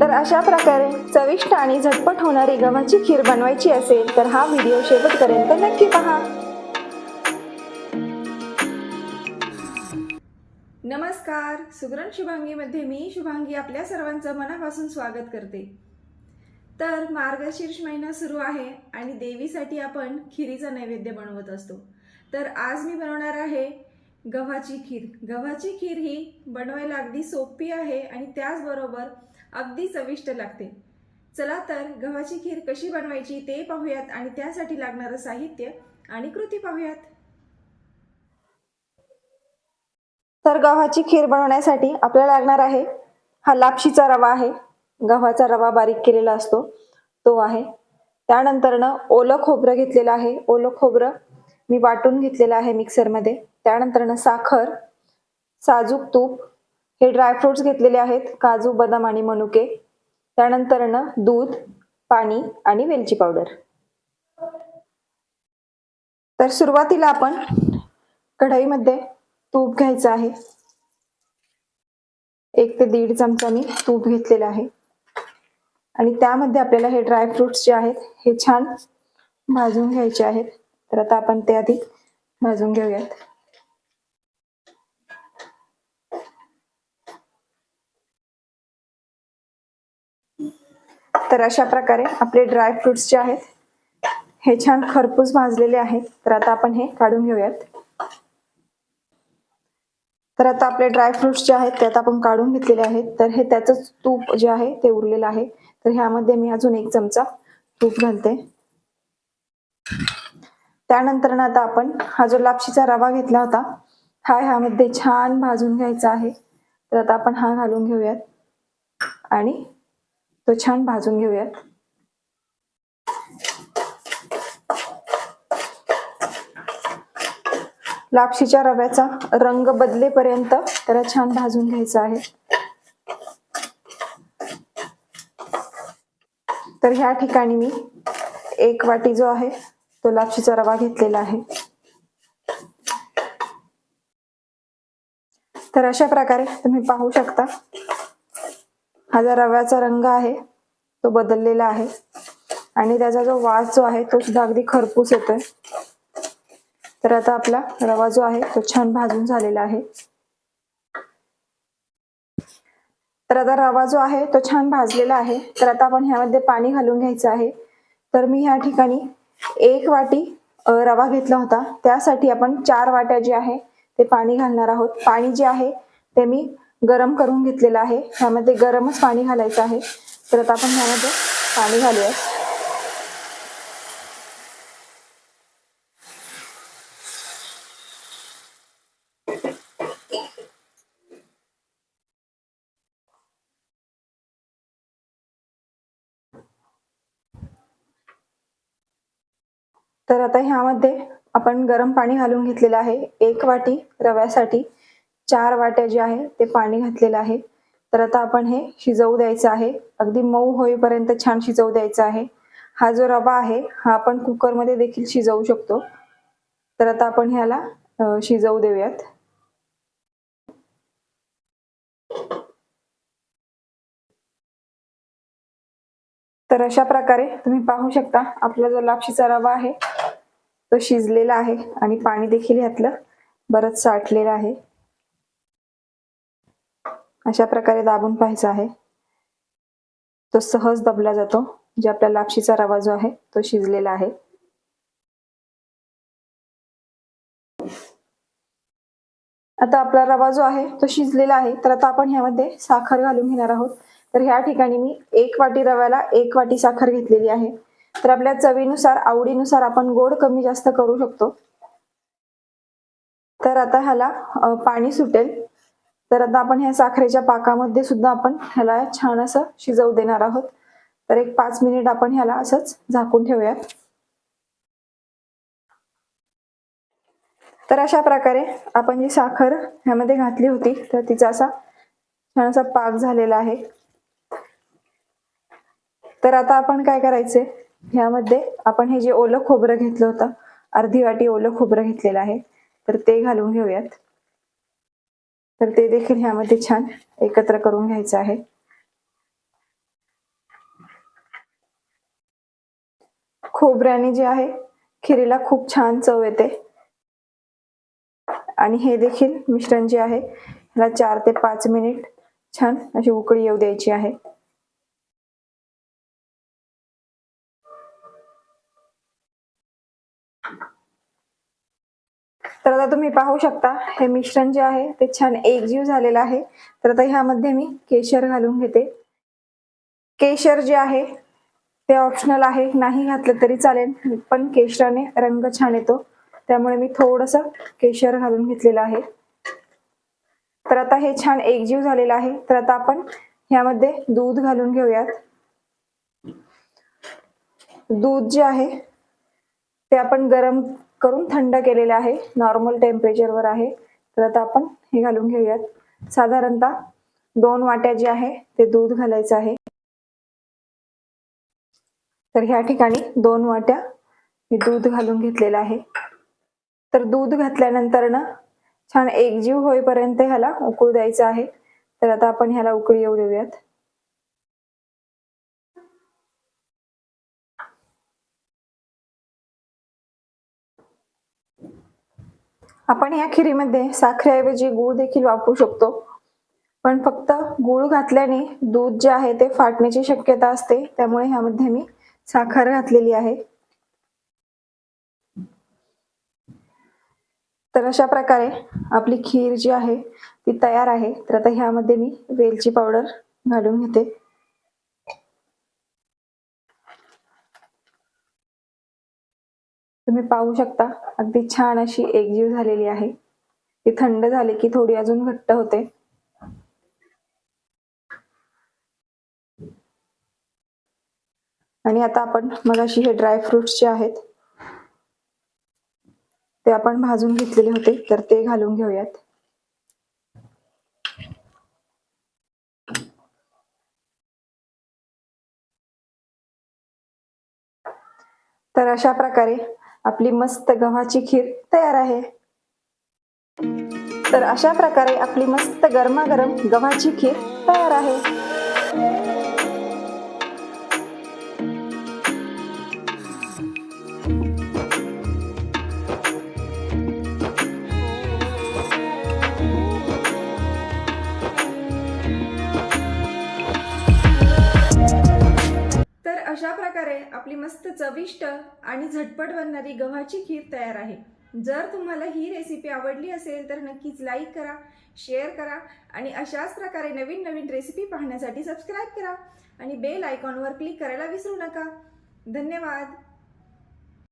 तर अशा प्रकारे चविष्ट आणि झटपट होणारी गव्हाची खीर बनवायची असेल तर हा व्हिडिओ शेवटपर्यंत नक्की पहा. नमस्कार. सुगरण शुभांगीमध्ये मी शुभांगी आपल्या सर्वांचं मनापासून स्वागत करते. तर मार्गशीर्ष महिना सुरू आहे आणि देवीसाठी आपण खिरीचा नैवेद्य बनवत असतो. तर आज मी बनवणार आहे गव्हाची खीर. गव्हाची खीर ही बनवायला अगदी सोपी आहे आणि त्याचबरोबर अगदी चविष्ट लागते. चला तर गव्हाची खीर कशी बनवायची ते पाहूयात आणि त्यासाठी लागणारं साहित्य आणि कृती पाहूयात. तर गव्हाची खीर बनवण्यासाठी आपल्याला लागणार आहे हा लापशीचा रवा आहे. गव्हाचा रवा बारीक केलेला असतो तो आहे. त्यानंतरनं ओलं खोबरं घेतलेलं आहे. ओलं खोबरं मी वाटून घेतलेलं आहे मिक्सरमध्ये. त्यानंतरनं साखर साजूक तूप हे ड्रायफ्रुट्स घेतलेले आहेत. काजू बदाम आणि मनुके. त्यानंतर ना दूध पाणी आणि वेलची पावडर तर सुरुवातीला आपण कढईमध्ये तूप घ्यायचं आहे. एक ते दीड चमचा मी तूप घेतलेलं आहे. आणि त्यामध्ये आपल्याला हे ड्रायफ्रुट्स जे आहेत हे छान भाजून घ्यायचे आहेत. तर आता आपण ते आधी भाजून घेऊयात. तर अशा प्रकारे आपले ड्रायफ्रुट्स जे आहेत हे छान खरपूस भाजलेले आहेत. तर आता आपण हे काढून घेऊयात. तर आता आपले ड्रायफ्रुट्स जे आहेत ते आता आपण काढून घेतलेले आहेत. तर हे त्याचं तूप जे आहे ते उरलेलं आहे. तर ह्यामध्ये मी अजून एक चमचा तूप घालते. त्यानंतर आता आपण हा जो लापशीचा रवा घेतला होता हा ह्यामध्ये छान भाजून घ्यायचा आहे. तर आता आपण हा घालून घेऊयात. आणि तो छान भाजून घेऊयात. लापशीच्या रव्याचा रंग बदलेपर्यंत त्याला छान भाजून घ्यायचा आहे. तर ह्या ठिकाणी मी एक वाटी जो आहे तो लापशीचा रवा घेतलेला आहे. तर अशा प्रकारे तुम्ही पाहू शकता हा जो रव्याचा रंग आहे तो बदललेला आहे. आणि त्याचा जो वास जो आहे तो सुद्धा अगदी खरपूस येतोय. तर आता आपला रवा जो आहे तो छान भाजून झालेला आहे. तर आता रवा जो आहे तो छान भाजलेला आहे. तर आता आपण ह्यामध्ये पाणी घालून घ्यायचं आहे. तर मी ह्या ठिकाणी एक वाटी रवा घेतला होता. त्यासाठी आपण चार वाट्या जे आहे ते पाणी घालणार आहोत. पाणी जे आहे ते मी गरम करून घेतलेलं आहे. ह्यामध्ये गरमच पाणी घालायचं आहे. तर आता आपण ह्यामध्ये पाणी घालूया तर आता ह्यामध्ये आपण गरम पाणी घालून घेतलेलं आहे. एक वाटी रव्यासाठी. चार वाट्या जे आहे ते पाणी घातलेलं आहे. तर आता आपण हे शिजवू द्यायचं आहे. अगदी मऊ होईपर्यंत छान शिजवू द्यायचं आहे. हा जो रवा आहे हा आपण कुकरमध्ये देखील शिजवू शकतो. तर आता आपण ह्याला शिजवू देऊयात. तर अशा प्रकारे तुम्ही पाहू शकता आपला जो लापशीचा रवा आहे तो शिजलेला आहे आणि पाणी देखील ह्यातलं बरंच साठलेलं आहे. अशा प्रकारे दाबून पाहायचा आहे. तो सहज दबला जातो जे आपला लापशीचा रवा जो आहे तो शिजलेला आहे. आता आपला रवा जो आहे तो शिजलेला आहे. तर आता आपण ह्यामध्ये साखर घालून घेणार आहोत. तर ह्या ठिकाणी मी एक वाटी रव्याला एक वाटी साखर घेतलेली आहे. तर आपल्या चवीनुसार आवडीनुसार आपण गोड कमी जास्त करू शकतो. तर आता ह्याला पाणी सुटेल. तर आता आपण ह्या साखरेच्या पाकामध्ये सुद्धा आपण ह्याला छान असं शिजवू देणार आहोत. तर एक पाच मिनिट आपण ह्याला असंच झाकून ठेवूयात. तर अशा प्रकारे आपण जी साखर ह्यामध्ये घातली होती तर तिचा असा छान असा पाक झालेला आहे. तर आता आपण काय करायचे? ह्यामध्ये आपण हे जे ओलं खोबरं घेतलं होतं अर्धी वाटी ओलं खोबरं घेतलेलं आहे तर ते घालून घेऊयात. तर ते देखील ह्यामध्ये छान एकत्र करून घ्यायचं आहे. खोबऱ्याने जे आहे खिरीला खूप छान चव येते. आणि हे देखील मिश्रण जे आहे ह्याला चार ते पाच मिनिट छान अशी उकळी येऊ द्यायची आहे. तर आता तुम्ही पाहू शकता हे मिश्रण जे आहे ते छान एकजीव झालेलं आहे. तर आता ह्यामध्ये मी केशर घालून घेते. केशर जे आहे ते ऑप्शनल आहे. नाही घातलं तरी चालेल पण केशराने रंग छान येतो. त्यामुळे मी थोडस केशर घालून घेतलेलं आहे. तर आता हे छान एकजीव झालेलं आहे. तर आता आपण ह्यामध्ये दूध घालून घेऊयात. दूध जे आहे ते आपण गरम करून थंड केलेले आहे. नॉर्मल टेम्परेचरवर आहे. तर आता आपण हे घालून घेऊयात. साधारणतः दोन वाट्या जे आहे ते दूध घालायचं आहे. तर ह्या ठिकाणी दोन वाट्या मी दूध घालून घेतलेलं आहे. तर दूध घातल्यानंतर ना छान एकजीव होईपर्यंत ह्याला उकळू द्यायचं आहे. तर आता आपण ह्याला उकळी येऊ देऊयात. आपण या खिरीमध्ये साखरेऐवजी गूळ देखील वापरू शकतो. पण फक्त गूळ घातल्याने दूध जे आहे ते फाटण्याची शक्यता असते. त्यामुळे ह्यामध्ये मी साखर घातलेली आहे. तर अशा प्रकारे आपली खीर जी आहे ती तयार आहे. तर आता ह्यामध्ये मी वेलची पावडर घालून घेते. तुम्ही पाहू शकता अगदी छान अशी एकजीव झालेली आहे. ती थंड झाली की थोडी अजून घट्ट होते. आणि आता आपण मग अशी हे ड्रायफ्रुट्स जे आहेत ते आपण भाजून घेतलेले होते तर ते घालून घेऊयात. तर अशा प्रकारे आपली मस्त गव्हाची खीर तयार आहे. तर अशा प्रकारे आपली मस्त गरमागरम गव्हाची खीर तयार आहे. आपली मस्त चविष्ट आणि झटपट बनणारी गव्हाची खीर तयार आहे. जर तुम्हाला ही रेसिपी आवडली असेल तर नक्कीच लाईक करा शेअर करा आणि अशाच प्रकारे नवीन नवीन रेसिपी पाहण्यासाठी सबस्क्राईब करा आणि बेल आयकॉनवर क्लिक करायला विसरू नका. धन्यवाद.